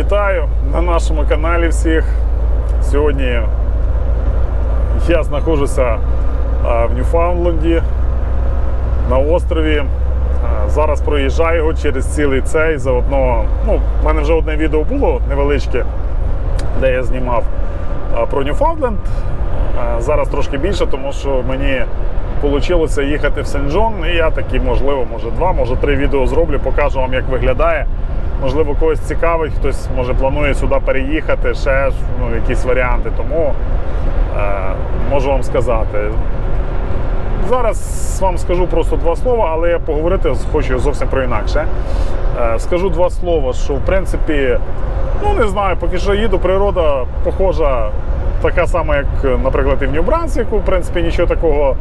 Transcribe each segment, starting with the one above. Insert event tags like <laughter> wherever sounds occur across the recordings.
Вітаю на нашому каналі всіх. Сьогодні я знаходжуся в Ньюфаундленді на острові. Зараз проїжджаю його через цілий цей. Заодно, ну, в мене вже одне відео було невеличке, де я знімав про Ньюфаундленд. Зараз трошки більше, тому що мені вийшло їхати в Сен-Джон. І я такі, можливо, може два, може три відео зроблю, покажу вам, як виглядає. Можливо, когось цікавить, хтось може планує сюди переїхати, ще ну, якісь варіанти. Тому е, можу вам сказати. Зараз вам скажу просто два слова, але я поговорити хочу зовсім про інакше. Е, скажу два слова, що в принципі, ну не знаю, поки що їду, природа похожа. Така сама, як, наприклад, і в Нью-Брансвіку. В принципі, нічого такого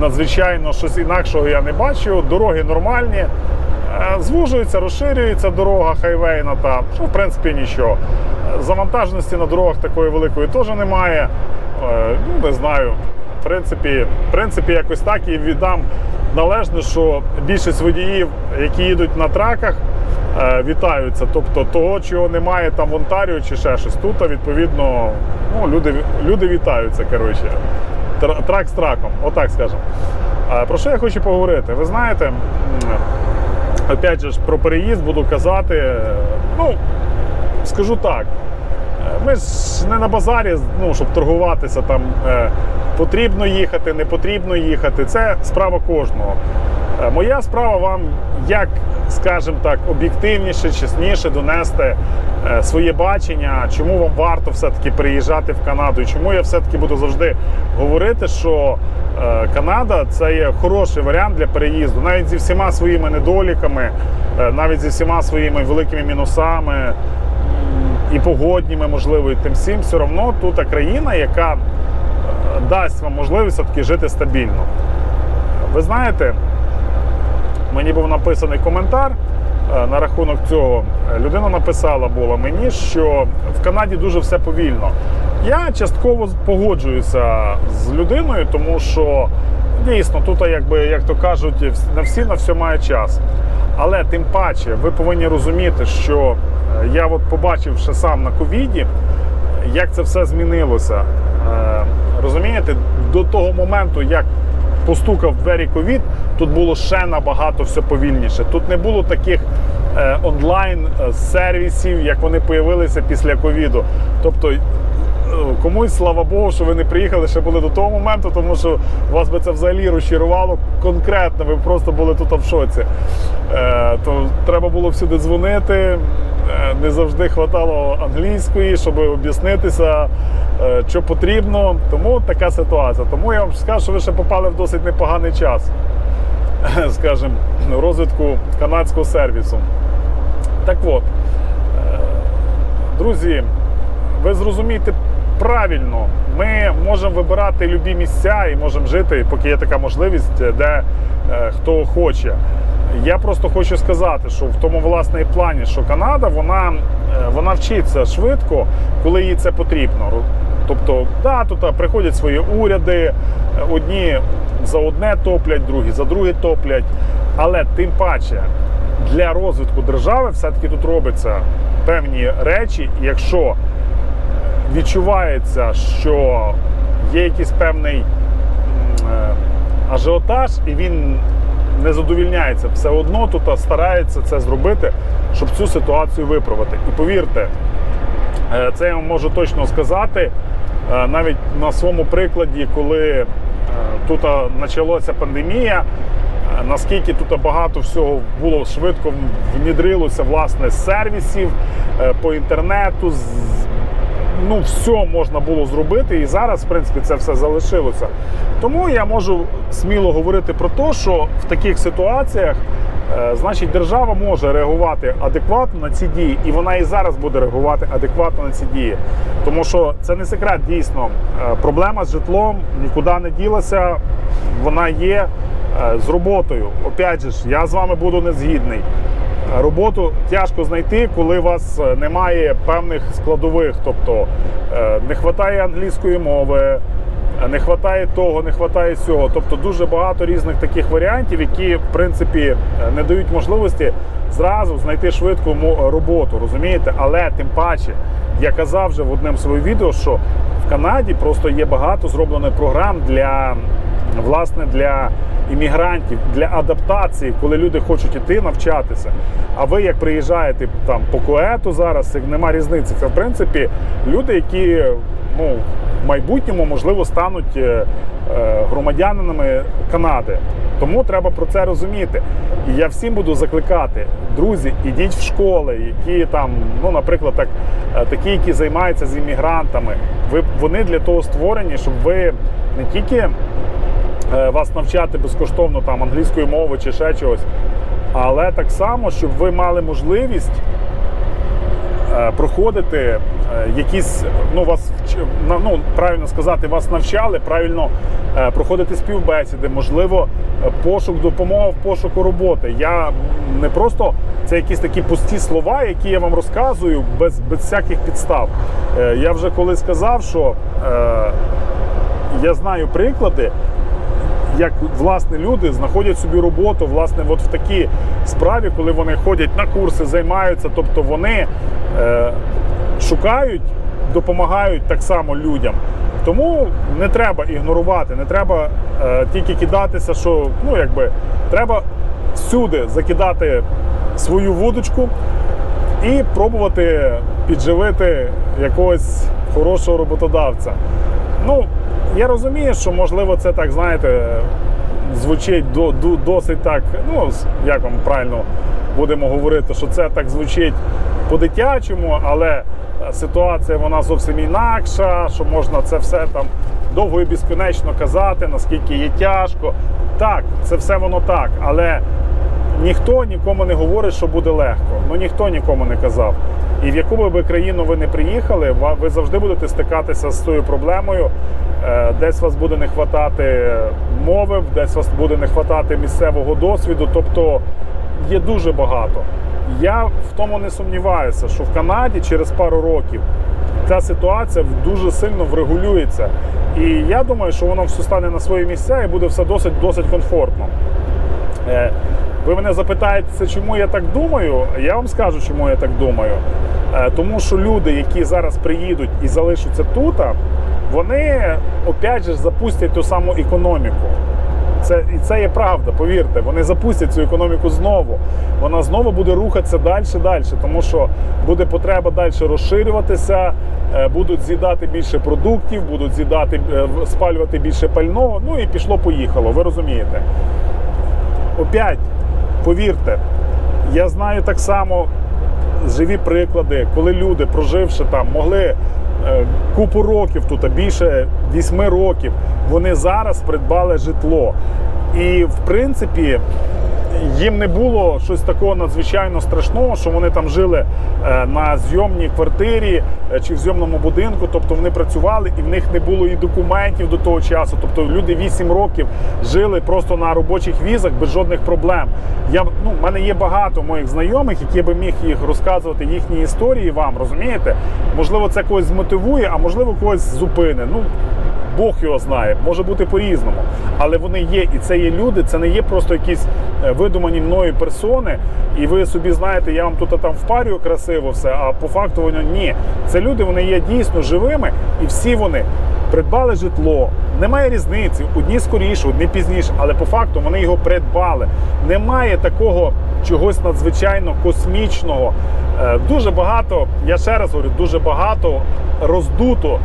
надзвичайно, щось інакшого я не бачу. Дороги нормальні. Е, Звужується, розширюється дорога хайвейна та що в принципі нічого. Е, Завантаженості на дорогах такої великої теж немає. Е, Ну, не знаю. В принципі, в принципі, якось так і віддам належне, що більшість водіїв, які їдуть на траках, е, вітаються. Тобто того, чого немає там в Онтаріо чи ще щось. Тут, відповідно, ну, люди, люди вітаються. коротше. Трак з траком, отак скажемо. Е, Про що я хочу поговорити? Ви знаєте, опять же про переїзд буду казати. е, Ну, скажу так. Ми ж не на базарі, ну, щоб торгуватися там. е, Потрібно їхати, не потрібно їхати. Це справа кожного. Е, Моя справа вам, як, скажімо так, об'єктивніше, чесніше донести е, своє бачення, чому вам варто все-таки приїжджати в Канаду, і чому я все-таки буду завжди говорити, що Канада це є хороший варіант для переїзду, навіть зі всіма своїми недоліками, навіть зі всіма своїми великими мінусами і погодніми, можливо, і тим всім, все одно тут країна, яка е, дасть вам можливість все-таки жити стабільно. Ви знаєте, мені був написаний коментар е, на рахунок цього. Людина написала була мені, що в Канаді дуже все повільно. Я частково погоджуюся з людиною, тому що дійсно тут, якби як то кажуть, на всі на все має час. Але тим паче ви повинні розуміти, що е, я от побачив ще сам на ковіді, як це все змінилося. Е, Розумієте, до того моменту, як постукав в двері ковід, тут було ще набагато все повільніше. Тут не було таких е, онлайн е, сервісів, як вони появилися після ковіду. Тобто комусь, слава Богу, що ви не приїхали ще були до того моменту, тому що вас би це взагалі розчарувало конкретно, ви просто були тут в шоці. Е, то треба було всюди дзвонити. е, Не завжди хватало англійської, щоб об'яснитися, е, що потрібно. Тому така ситуація. Тому я вам скажу, що ви ще попали в досить непоганий час, <laughs> скажімо, розвитку канадського сервісу. Так от, е, друзі, ви зрозумієте правильно, ми можемо вибирати любі місця і можемо жити, поки є така можливість, де е, хто хоче. Я просто хочу сказати, що в тому власне і плані, що Канада вона, е, вона вчиться швидко, коли їй це потрібно. Тобто, да, тут приходять свої уряди, е, одні за одне топлять, другі за друге топлять. Але тим паче для розвитку держави все-таки тут робляться певні речі, якщо відчувається, що є якийсь певний е, ажіотаж, і він не задовільняється, все одно тут старається це зробити, щоб цю ситуацію виправити. І повірте, е, це я вам можу точно сказати, е, навіть на своєму прикладі, коли тут почалася пандемія. Наскільки тут багато всього було швидко внідрилося власне з сервісів по інтернету, з- ну, все можна було зробити, і зараз, в принципі, це все залишилося. Тому я можу сміло говорити про те, що в таких ситуаціях, е, значить, держава може реагувати адекватно на ці дії, і вона і зараз буде реагувати адекватно на ці дії. Тому що це не секрет, дійсно. Е, Проблема з житлом нікуди не ділася, вона є е, з роботою. Опять же, я з вами буду не згідний. Роботу тяжко знайти, коли у вас е, немає певних складових, тобто е, не вистачає англійської мови, не вистачає того, не вистачає цього. Тобто дуже багато різних таких варіантів, які в принципі е, не дають можливості зразу знайти швидку роботу, розумієте? Але тим паче, я казав вже в одному своєму відео, що в Канаді просто є багато зроблено програм для власне для іммігрантів, для адаптації, коли люди хочуть іти навчатися. А ви як приїжджаєте там по коету зараз, нема різниці. Це в принципі люди, які ну, в майбутньому можливо стануть е, е, громадянинами Канади. Тому треба про це розуміти. І я всім буду закликати, друзі, ідіть в школи, які там, ну, наприклад, так, е, такі, які займаються з іммігрантами. Ви вони для того створені, щоб ви не тільки вас навчати безкоштовно там англійської мови чи ще чогось, але так само, щоб ви мали можливість е, проходити е, якісь, ну вас ну, правильно сказати, вас навчали, правильно е, проходити співбесіди, можливо, е, пошук допомога в пошуку роботи. Я не просто це якісь такі пусті слова, які я вам розказую без, без всяких підстав. Е, Я вже коли сказав, що е, я знаю приклади, як власне люди знаходять собі роботу власне от в такій справі, коли вони ходять на курси, займаються, тобто вони е, шукають, допомагають так само людям. Тому не треба ігнорувати, не треба е, тільки кидатися, що ну якби треба всюди закидати свою вудочку і пробувати підживити якогось хорошого роботодавця. Ну, я розумію, що можливо це так, знаєте, звучить до, до, досить так, ну, як вам правильно будемо говорити, що це так звучить по-дитячому, але е, ситуація вона зовсім інакша, що можна це все там довго і безконечно казати, наскільки є тяжко. Так, це все воно так, але ніхто нікому не говорить, що буде легко. Ну ніхто нікому не казав. І в яку би країну ви не приїхали, ви завжди будете стикатися з цією проблемою. Е, Десь вас буде не хватати мови, десь вас буде не хватати місцевого досвіду. Тобто є дуже багато. Я в тому не сумніваюся, що в Канаді через пару років ця ситуація дуже сильно врегулюється. І я думаю, що воно все стане на свої місця і буде все досить досить комфортно. Ви мене запитаєте, чому я так думаю? Я вам скажу, чому я так думаю. Е, Тому що люди, які зараз приїдуть і залишаться тут, вони опять же запустять ту саму економіку. Це, і це є правда, повірте, вони запустять цю економіку знову. Вона знову буде рухатися далі, далі, тому що буде потреба далі розширюватися, е, будуть з'їдати більше продуктів, будуть з'їдати, е, спалювати більше пального. Ну і пішло-поїхало, ви розумієте. Опять, повірте, я знаю так само живі приклади, коли люди, проживши там, могли е, купу років тут, а більше 8 років, вони зараз придбали житло. І в принципі. Їм не було щось такого надзвичайно страшного, що вони там жили е, на зйомній квартирі е, чи в зйомному будинку. Тобто вони працювали і в них не було і документів до того часу. Тобто люди 8 років жили просто на робочих візах без жодних проблем. Я ну, в мене є багато моїх знайомих, які би міг їх розказувати їхні історії вам, розумієте? Можливо, це когось змотивує, а можливо, когось зупине. Ну Бог його знає, може бути по-різному. Але вони є, і це є люди, це не є просто якісь е, видумані мною персони. І ви собі знаєте, я вам тут там впарюю красиво все, а по факту воно ні. Це люди, вони є дійсно живими, і всі вони придбали житло. Немає різниці, одні скоріше, одні пізніше, але по факту вони його придбали. Немає такого чогось надзвичайно космічного. Е, Дуже багато, я ще раз говорю, дуже багато роздуто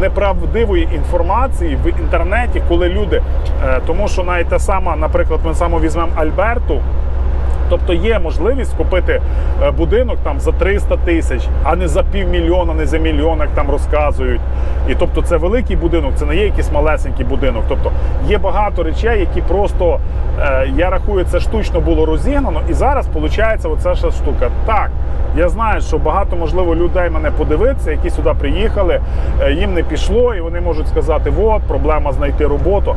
неправдивої інформації в інтернеті, коли люди, е, тому що навіть та сама, наприклад, ми саме візьмемо Альберту. Тобто є можливість купити е, будинок там за 300 тисяч, а не за півмільйона, не за мільйон, як там розказують. І тобто це великий будинок, це не є якийсь малесенький будинок. Тобто є багато речей, які просто е, я рахую, це штучно було розігнано, і зараз виходить оця штука. Так, я знаю, що багато можливо людей мене подивиться, які сюди приїхали, е, їм не пішло, і вони можуть сказати: от проблема знайти роботу.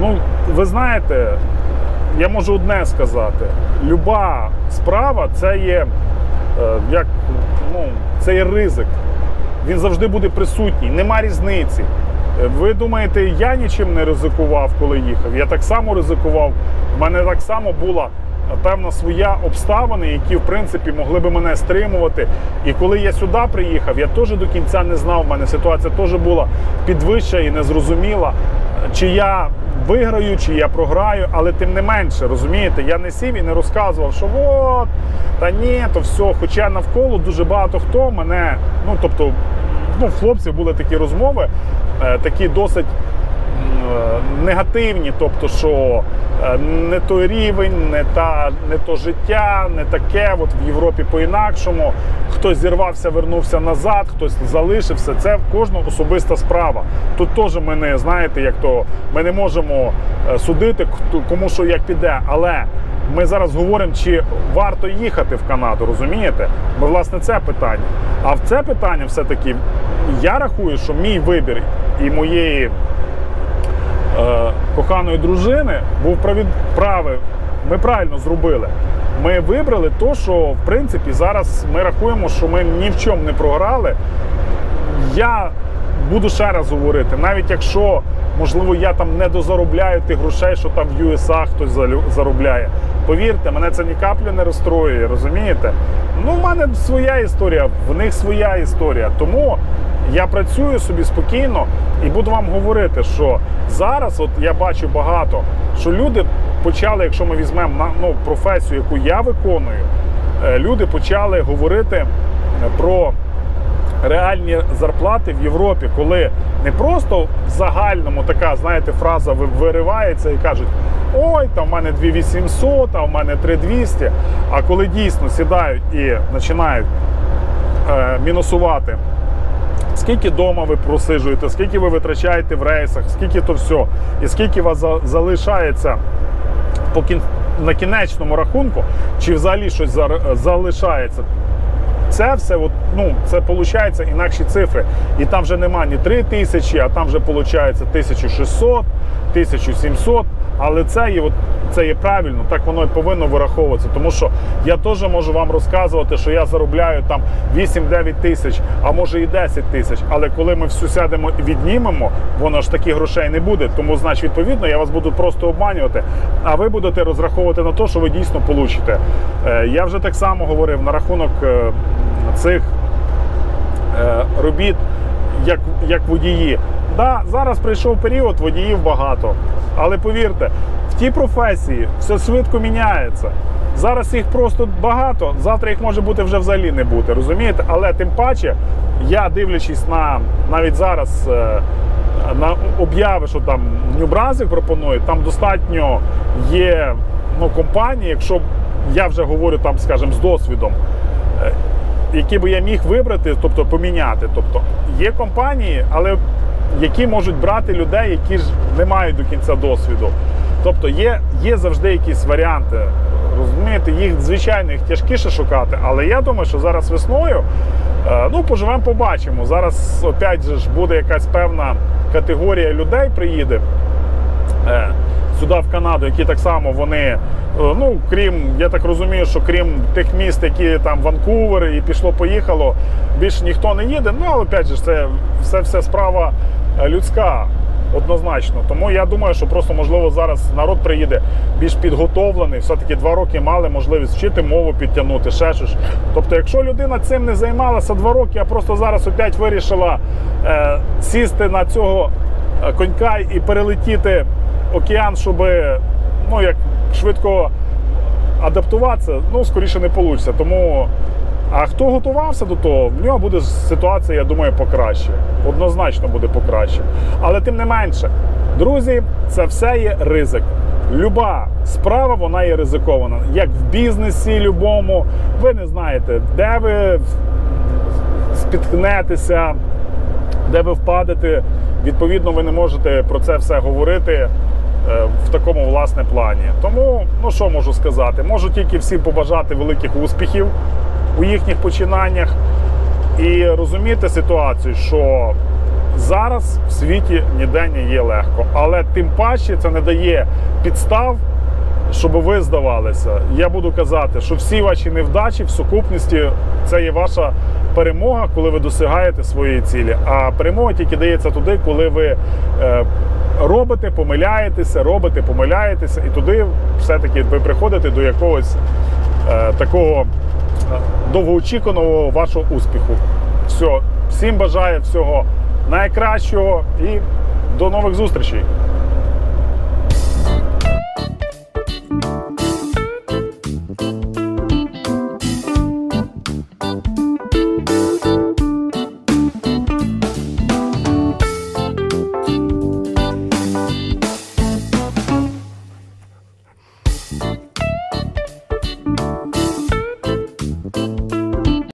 Ну, ви знаєте, я можу одне сказати: люба справа це є е, як ну, це є ризик. Він завжди буде присутній, нема різниці. Е, Ви думаєте, я нічим не ризикував, коли їхав? Я так само ризикував. У мене так само була е, певна своя обставини, які в принципі могли би мене стримувати. І коли я сюди приїхав, я теж до кінця не знав. У мене ситуація теж була підвища і незрозуміла, чи я виграю, чи я програю, але тим не менше, розумієте, я не сів і не розказував, що от, та ні, то все. Хоча навколо дуже багато хто мене, ну тобто, ну, в хлопців були такі розмови, е, такі досить негативні, тобто, що е, не той рівень, не та не то життя, не таке. От в Європі по-інакшому. Хтось зірвався, вернувся назад, хтось залишився. Це в кожного особиста справа. Тут теж ми не знаєте, як то ми не можемо е, судити, кому що як піде, але. Ми зараз говоримо, чи варто їхати в Канаду, розумієте? Бо власне це питання. А в це питання все-таки я рахую, що мій вибір і моєї е, коханої дружини був праві, правий. Ми правильно зробили. Ми вибрали то, що в принципі зараз ми рахуємо, що ми ні в чому не програли. Я буду ще раз говорити, навіть якщо, можливо, я там не дозаробляю тих грошей, що там в USA хтось заробляє. Повірте, мене це ні каплі не розстроює, розумієте? Ну, в мене своя історія, в них своя історія. Тому я працюю собі спокійно і буду вам говорити, що зараз, от я бачу багато, що люди почали, якщо ми візьмемо ну, професію, яку я виконую, е, люди почали говорити е, про реальні зарплати в Європі, коли не просто в загальному така, знаєте, фраза виривається і кажуть: ой, там в мене 2800, а в мене 3200. А коли дійсно сідають і починають е, мінусувати. Скільки дома ви просижуєте, скільки ви витрачаєте в рейсах, скільки то все, і скільки вас залишається по кін... на кінечному рахунку, чи взагалі щось залишається. Це все, от, ну, це виходить інакші цифри. І там вже нема ні 3 тисячі, а там вже виходить 1600, 1700. Але це є, от, це є правильно, так воно і повинно вираховуватися. Тому що я теж можу вам розказувати, що я заробляю там 8-9 тисяч, а може і 10 тисяч. Але коли ми всю сядемо і віднімемо, воно ж таких грошей не буде. Тому, значить, відповідно, я вас буду просто обманювати. А ви будете розраховувати на те, що ви дійсно получите. Е, Я вже так само говорив на рахунок е, цих е, робіт, як, як водії. Да, зараз прийшов період, водіїв багато. Але повірте, в тій професії все швидко міняється. Зараз їх просто багато, завтра їх може бути вже взагалі не бути, розумієте? Але тим паче, я дивлячись на навіть зараз е, на обяви, що там Brunswick пропонує, там достатньо є ну, компанії, якщо я вже говорю там, скажімо, з досвідом, е, які би я міг вибрати, тобто поміняти. Тобто є компанії, але які можуть брати людей, які ж не мають до кінця досвіду. Тобто є, є завжди якісь варіанти. Розумієте, їх звичайно їх тяжкіше шукати, але я думаю, що зараз весною е, ну поживемо, побачимо. Зараз опять же ж буде якась певна категорія людей приїде е, сюди в Канаду, які так само вони, е, ну крім, я так розумію, що крім тих міст, які там Ванкувер і пішло-поїхало, більше ніхто не їде. Ну, але опять же, це все, все справа людська. Однозначно, тому я думаю, що просто можливо зараз народ приїде більш підготовлений. Все таки два роки мали можливість вчити мову підтягнути, ще щось. Тобто, якщо людина цим не займалася два роки, а просто зараз опять вирішила е, сісти на цього е, конька і перелетіти океан, щоб ну як швидко адаптуватися, ну скоріше не вийде. Тому а хто готувався до того, в нього буде ситуація, я думаю, покраще. Однозначно буде покраще. Але тим не менше, друзі, це все є ризик. Люба справа вона є ризикована. Як в бізнесі, любому, ви не знаєте, де ви спіткнетеся, де ви впадете. Відповідно, ви не можете про це все говорити е, в такому власне плані. Тому, ну що можу сказати? Можу тільки всім побажати великих успіхів у їхніх починаннях і розуміти ситуацію, що зараз в світі ніде не є легко. Але тим паче це не дає підстав щоб ви здавалися. Я буду казати, що всі ваші невдачі в сукупності це є ваша перемога, коли ви досягаєте своєї цілі. А перемога тільки дається туди, коли ви е, робите, помиляєтеся, робите, помиляєтеся, і туди все-таки ви приходите до якогось е, такого довгоочікуваного вашого успіху. Все, всім бажаю всього найкращого і до нових зустрічей.